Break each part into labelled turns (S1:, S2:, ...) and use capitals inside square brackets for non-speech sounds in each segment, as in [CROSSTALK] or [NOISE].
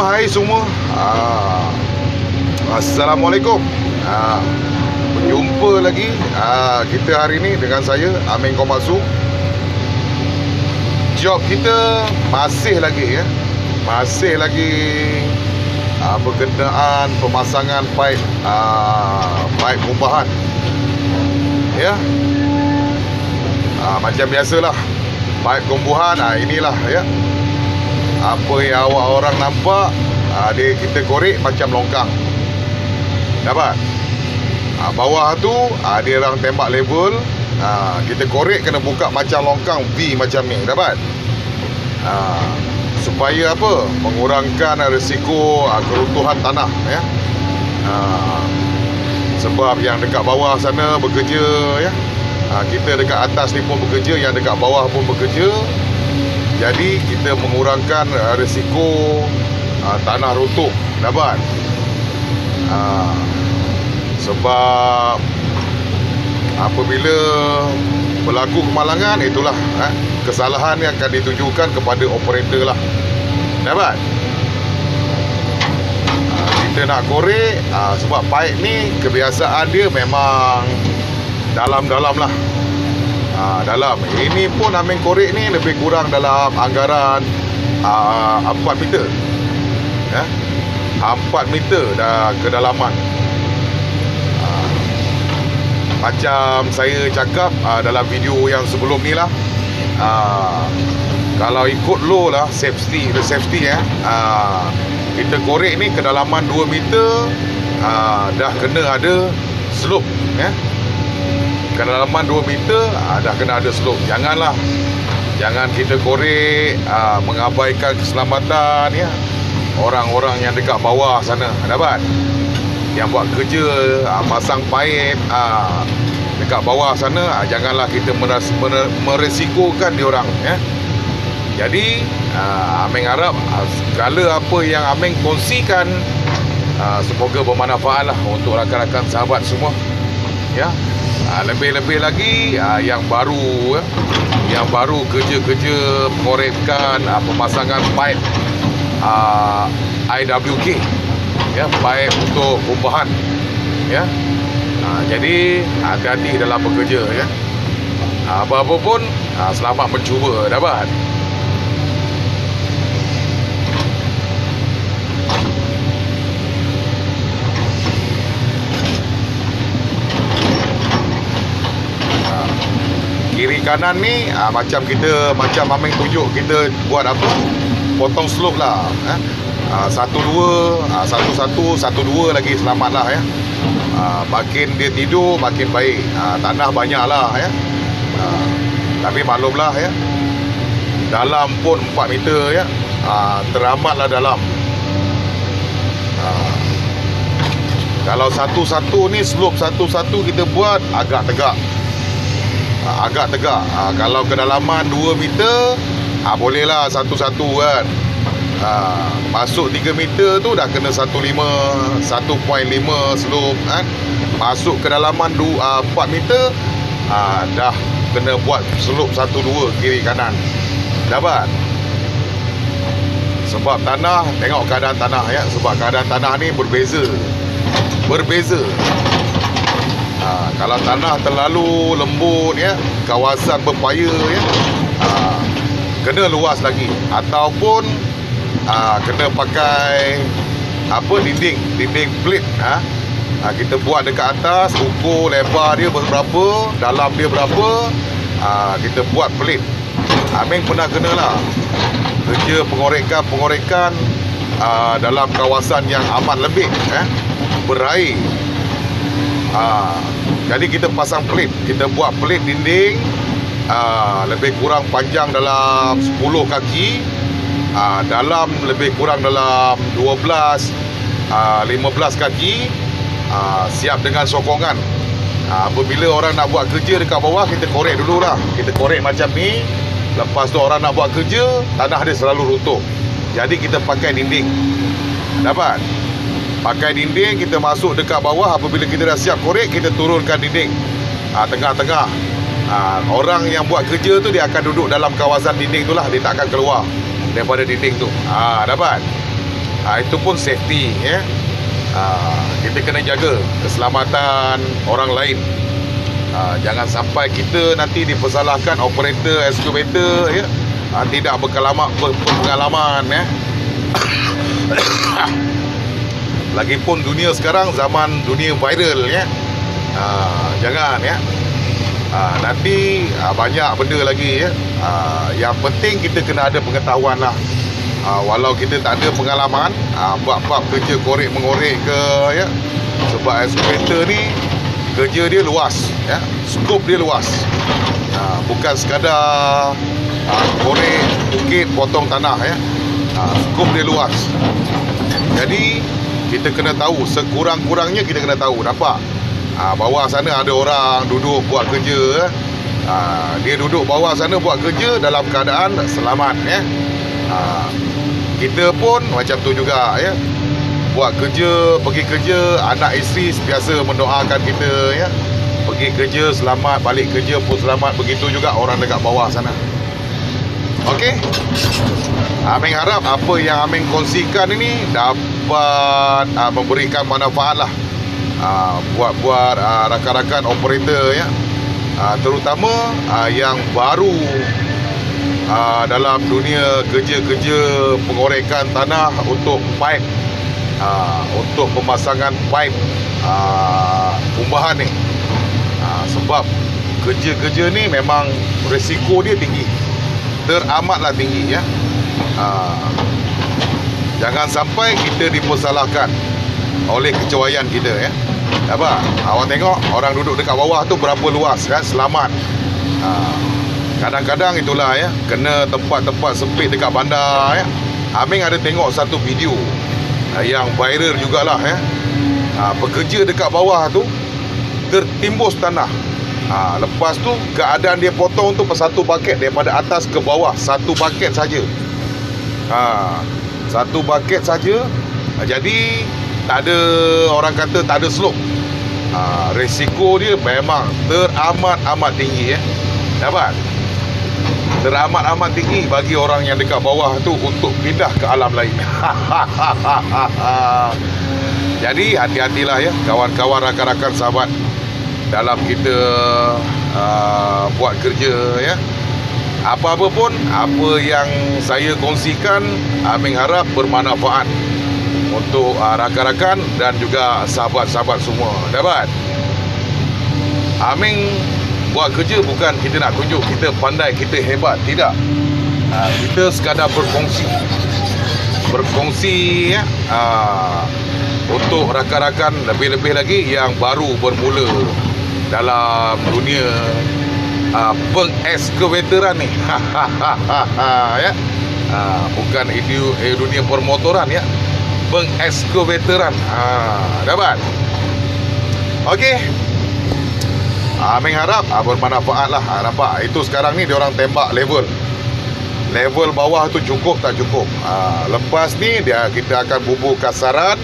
S1: hai semua. Ah. Assalamualaikum. Ah. Berjumpa lagi ah, kita hari ni dengan saya Amin Komasu. Job kita masih lagi ya. Masih lagi ah, berkenaan pemasangan paip ah, paip kumbahan. Ya. Ah, macam biasalah. Paip kumbuhan ah, inilah ya apa yang awak orang nampak dia kita korek macam longkang. Dapat? Uh, bawah tu uh, dia orang tembak level uh, kita korek kena buka macam longkang V macam ni. Dapat? Uh, supaya apa? Mengurangkan risiko uh, keruntuhan tanah ya. Uh, sebab yang dekat bawah sana bekerja ya. Uh, kita dekat atas ni pun bekerja yang dekat bawah pun bekerja jadi kita mengurangkan uh, risiko uh, tanah runtuh dapat. Uh, sebab apabila berlaku kemalangan itulah uh, kesalahan yang akan ditujukan kepada operator lah. Dapat. Uh, kita nak korek uh, sebab paip ni kebiasaan dia memang dalam-dalam lah dalam. Ini pun Amin korek ni lebih kurang dalam anggaran uh, 4 meter. Ya? 4 meter dah kedalaman. Uh, macam saya cakap uh, dalam video yang sebelum ni lah. Kalau ikut low lah safety the safety ya. Uh, kita korek ni kedalaman 2 meter uh, dah kena ada slope ya kedalaman 2 meter aa, ah, dah kena ada slope. Janganlah jangan kita korek aa, ah, mengabaikan keselamatan ya. Orang-orang yang dekat bawah sana dapat. Yang buat kerja aa, pasang paip dekat bawah sana aa, janganlah kita meras, mener, meresikokan diorang ya. Jadi aa, Ameng harap aa, segala apa yang Ameng kongsikan aa, semoga bermanfaat lah untuk rakan-rakan sahabat semua ya Ha, lebih-lebih lagi ha, yang baru ya, yang baru kerja-kerja pengorekan ha, pemasangan pipe IWK ya pipe untuk kumbahan ya. Jadi hati-hati dalam bekerja ya. Apa-apa pun selamat mencuba dapat kanan ni ha, macam kita macam Aming tunjuk kita buat apa potong slope lah eh. ha, satu dua ha, satu satu satu dua lagi selamat lah ya. Ha, makin dia tidur makin baik. Ha, tanah banyak lah ya. Ha, tapi maklumlah ya. Dalam pun 4 meter ya. Ha, teramat lah dalam. Ha, kalau satu-satu ni slope satu-satu kita buat agak tegak. ha, agak tegak. Ha, kalau kedalaman 2 meter ha, bolehlah satu-satu kan. Ha, masuk 3 meter tu dah kena 1.5 1.5 slope kan. Masuk kedalaman 2, ha, 4 meter ha, dah kena buat slope 1-2 kiri kanan. Dapat? Sebab tanah tengok keadaan tanah ya. Sebab keadaan tanah ni berbeza. Berbeza Ha, kalau tanah terlalu lembut ya, kawasan berpaya ya, ha, kena luas lagi ataupun ha, kena pakai apa dinding, dinding plate ha. ha kita buat dekat atas ukur lebar dia berapa, dalam dia berapa, ha, kita buat plate. Amin pernah kena lah kerja pengorekan-pengorekan ha, dalam kawasan yang amat lembik eh, berair ha, jadi kita pasang plate. Kita buat plate dinding ha, lebih kurang panjang dalam 10 kaki ha, dalam lebih kurang dalam 12 ha, 15 kaki ha, siap dengan sokongan. Ha, apabila orang nak buat kerja dekat bawah kita korek dulu lah kita korek macam ni lepas tu orang nak buat kerja tanah dia selalu runtuh. Jadi kita pakai dinding. Dapat pakai dinding kita masuk dekat bawah apabila kita dah siap korek kita turunkan dinding ha, tengah-tengah ha, orang yang buat kerja tu dia akan duduk dalam kawasan dinding tu lah dia tak akan keluar daripada dinding tu ha, dapat ha, itu pun safety ya. Ha, kita kena jaga keselamatan orang lain. Ha, jangan sampai kita nanti dipersalahkan operator excavator ya. Ha, tidak berkelamak berpengalaman ya. [COUGHS] Lagipun dunia sekarang zaman dunia viral ya. Ha, jangan ya. Ha, nanti ha, banyak benda lagi ya. Ha, yang penting kita kena ada pengetahuan lah. Ha, walau kita tak ada pengalaman, ha, buat-buat kerja korek mengorek ke ya. Sebab excavator ni kerja dia luas ya. Skop dia luas. Ha, bukan sekadar ha, korek bukit potong tanah ya. Ha, skop dia luas. Jadi kita kena tahu sekurang-kurangnya kita kena tahu. Nampak? Ha, bawah sana ada orang duduk buat kerja ha, dia duduk bawah sana buat kerja dalam keadaan selamat ya ha, kita pun macam tu juga ya. Buat kerja pergi kerja anak isteri biasa mendoakan kita ya. Pergi kerja selamat balik kerja pun selamat. Begitu juga orang dekat bawah sana Okey. Amin harap apa yang Amin kongsikan ini dapat uh, memberikan manfaat lah uh, buat-buat uh, rakan-rakan operator ya. Uh, terutama uh, yang baru uh, dalam dunia kerja-kerja pengorekan tanah untuk pipe uh, untuk pemasangan pipe uh, umbahan ni. Uh, sebab kerja-kerja ni memang risiko dia tinggi teramatlah tinggi ya. Ha, jangan sampai kita dipersalahkan oleh kecewayan kita ya. Apa? Awak tengok orang duduk dekat bawah tu berapa luas kan selamat. Ha, kadang-kadang itulah ya kena tempat-tempat sempit dekat bandar ya. Aming ada tengok satu video ha, yang viral jugalah ya. Ha, pekerja dekat bawah tu tertimbus tanah Ha, lepas tu keadaan dia potong tu satu paket daripada atas ke bawah satu paket saja. Ha, satu paket saja. Ha, jadi tak ada orang kata tak ada slope. Ha, risiko dia memang teramat-amat tinggi ya. Dapat? Teramat-amat tinggi bagi orang yang dekat bawah tu untuk pindah ke alam lain. [LAUGHS] Jadi hati-hatilah ya kawan-kawan rakan-rakan sahabat dalam kita uh, buat kerja ya. Apa-apa pun apa yang saya kongsikan Amin harap bermanfaat untuk uh, rakan-rakan dan juga sahabat-sahabat semua. Dapat? Amin buat kerja bukan kita nak tunjuk kita pandai, kita hebat, tidak. Uh, kita sekadar berkongsi. Berkongsi ya. Uh, untuk rakan-rakan lebih-lebih lagi yang baru bermula dalam dunia uh, pengeskavatoran ni. [LAUGHS] Ya. Uh, bukan idu, eh, dunia permotoran ya. Pengeskavatoran uh, dapat. Okey. Amin uh, harap uh, bermanfaat lah uh, nampak itu sekarang ni orang tembak level. Level bawah tu cukup tak cukup. Uh, lepas ni dia kita akan bubuh kasaran.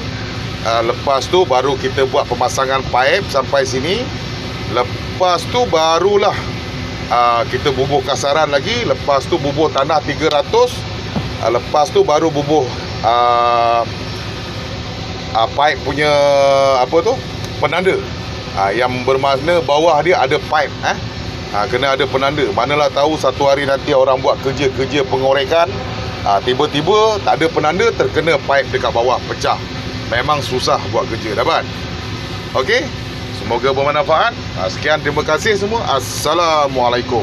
S1: Uh, lepas tu baru kita buat pemasangan pipe sampai sini Lepas tu barulah uh, kita bubuh kasaran lagi. Lepas tu bubuh tanah 300. Uh, lepas tu baru bubuh uh, uh, pipe punya apa tu? Penanda. Uh, yang bermakna bawah dia ada pipe. Eh? Uh, kena ada penanda. Manalah tahu satu hari nanti orang buat kerja-kerja pengorekan. Uh, tiba-tiba tak ada penanda terkena pipe dekat bawah pecah. Memang susah buat kerja. Dapat? Okey? Semoga bermanfaat. Ha, sekian terima kasih semua. Assalamualaikum.